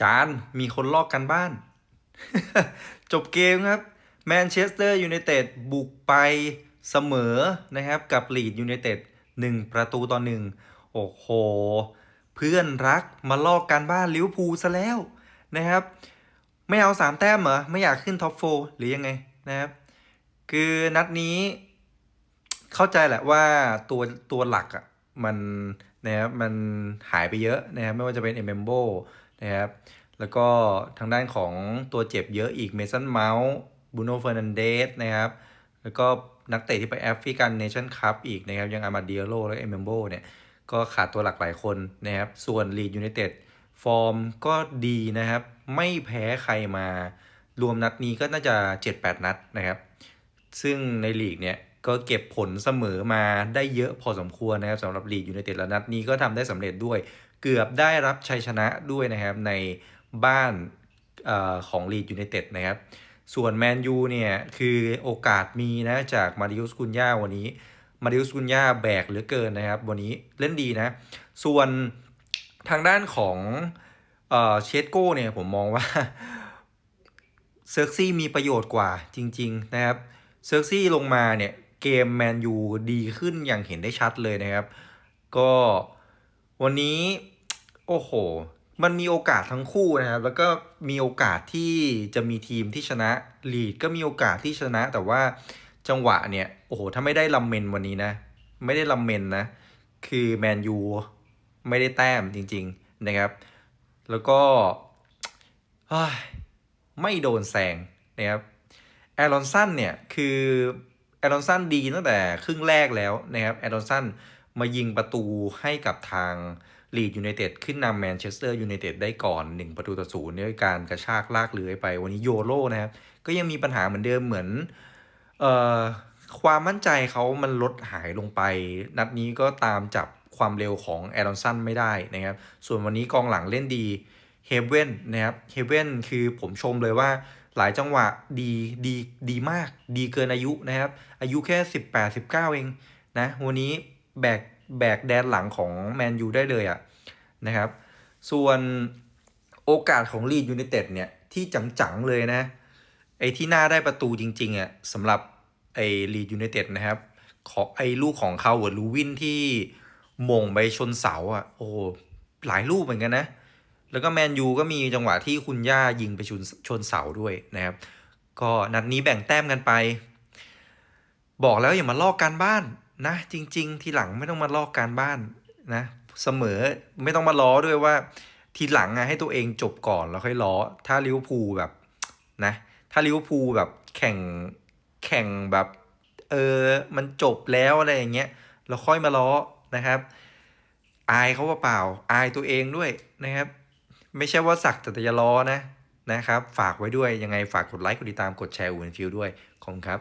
จานมีคนลอกกันบ้าน จบเกมครับแมนเชสเตอร์ยูไนเต็ดบุกไปเสมอนะครับกับลีดยูไนเต็ดหนึ่งประตูต่อหนึ่งโอ้โห เพื่อนรักมาลอกการบ้านลิเวอร์พูลซะแล้วนะครับ ไม่เอาสามแต้มเหรอ ไม่อยากขึ้นท็อปโฟหรือยังไงนะครับ คือนัดนี้เข้าใจแหละว่าตัวตัวหลักอะ่ะมันนะครับมันหายไปเยอะนะครับไม่ว่าจะเป็นเอเมมโบ นะครับ แล้วก็ทางด้านของตัวเจ็บเยอะอีกเมสันเมาส์บูโนเฟอร์นันเดสนะครับ แล้วก็นักเตะที่ไปแอฟริกันเนชั่นคัพอีกนะครับ ยังอามาเดียโลและเอเมมโบเนี่ย ก็ขาดตัวหลักหลายคนนะครับ ส่วนลีดยูไนเต็ดฟอร์มก็ดีนะครับ ไม่แพ้ใครมา รวมนัดนี้ก็น่าจะ 7-8 นัดนะครับ ซึ่งในลีกเนี่ย ก็เก็บผลเสมอมาได้เยอะพอสมควรนะครับสำหรับลีกยูไนเต็ดและนัดนี้ก็ทำได้สำเร็จด้วย เกือบได้รับชัยชนะด้วยนะครับในบ้านอของลีดยูไนเต็ดนะครับ ส่วนแมนยูเนี่ยคือโอกาสมีนะจากมาริอุสกุนย่าวันนี้มาริอุสกุนย่าแบกเหลือเกินนะครับ วันนี้เล่นดีนะ ส่วนทางด้านของเเชสโก้เนี่ยผมมองว่าเซิร์ซี่มีประโยชน์กว่าจริง ๆ นะครับเซิร์ซี่ลงมาเนี่ย เกมแมนยูดีขึ้นอย่างเห็นได้ชัดเลยนะครับ ก็วันนี้โอ้โห มันมีโอกาสทั้งคู่นะครับ แล้วก็มีโอกาสที่จะมีทีมที่ชนะลีดก็มีโอกาสที่ชนะ แต่ว่าจังหวะเนี่ยโอ้โหถ้าไม่ได้ลัมเมนวันนี้นะ ไม่ได้ลัมเมนนะ คือแมนยูไม่ได้แต้มจริง ๆนะครับ แล้วก็ไม่โดนแซงนะครับแอรอนสันเนี่ยคือ แอรอนสันดีตั้งแต่ครึ่งแรกแล้วนะครับแอรอนสันมายิงประตูให้กับทางลีดยูไนเต็ดขึ้นนำแมนเชสเตอร์ยูไนเต็ดได้ก่อน 1 ประตูต่อศูนย์ด้วยการกระชากลากเลื้อยไปวันนี้โยโร่นะครับ ก็ยังมีปัญหาเหมือนเดิมเหมือนเอ่อความมั่นใจเขามันลดหายลงไป นัดนี้ก็ตามจับความเร็วของแอรอนสันไม่ได้นะครับ ส่วนวันนี้กองหลังเล่นดีเฮเว่นนะครับเฮเว่นคือผมชมเลยว่า หลายจังหวะดีดีดีมาก ดีเกินอายุนะครับ อายุแค่ 18 19 เองนะ วันนี้แบกแบกแดนหลังของแมนยูได้เลยอะนะครับ ส่วนโอกาสของลีดยูไนเต็ดเนี่ย ที่จังๆเลยนะ ไอ้ที่น่าได้ประตูจริงๆอะสำหรับไอ้ลีดยูไนเต็ดนะครับ ขอไอ้ลูกของเขาเวิร์ดลูวินที่มงไปชนเสาอะโอ้หหลายลูกเหมือนกันนะ แล้วก็แมนยูก็มีจังหวะที่คุณย่ายิงไปชนชนเสาด้วยนะครับ ก็นัดนี้แบ่งแต้มกันไป บอกแล้วอย่ามาลอกการบ้านนะ จริง ๆ ทีหลังไม่ต้องมาลอกการบ้านนะเสมอไม่ต้องมาล้อด้วยว่า ทีหลังอะให้ตัวเองจบก่อนแล้วค่อยล้อ ถ้าลิเวอร์พูลแบบนะถ้าลิเวอร์พูลแบบแข่งแข่งแบบเออมันจบแล้วอะไรอย่างเงี้ยแล้วค่อยมาล้อนะครับ อายเขาเปล่าอายตัวเองด้วยนะครับ ไม่ใช่ว่าสักแต่จะล้อนะนะครับ ฝากไว้ด้วยยังไงฝากกดไลค์กดติดตามกดแชร์อูนฟิลด้วยขอบคุณครับ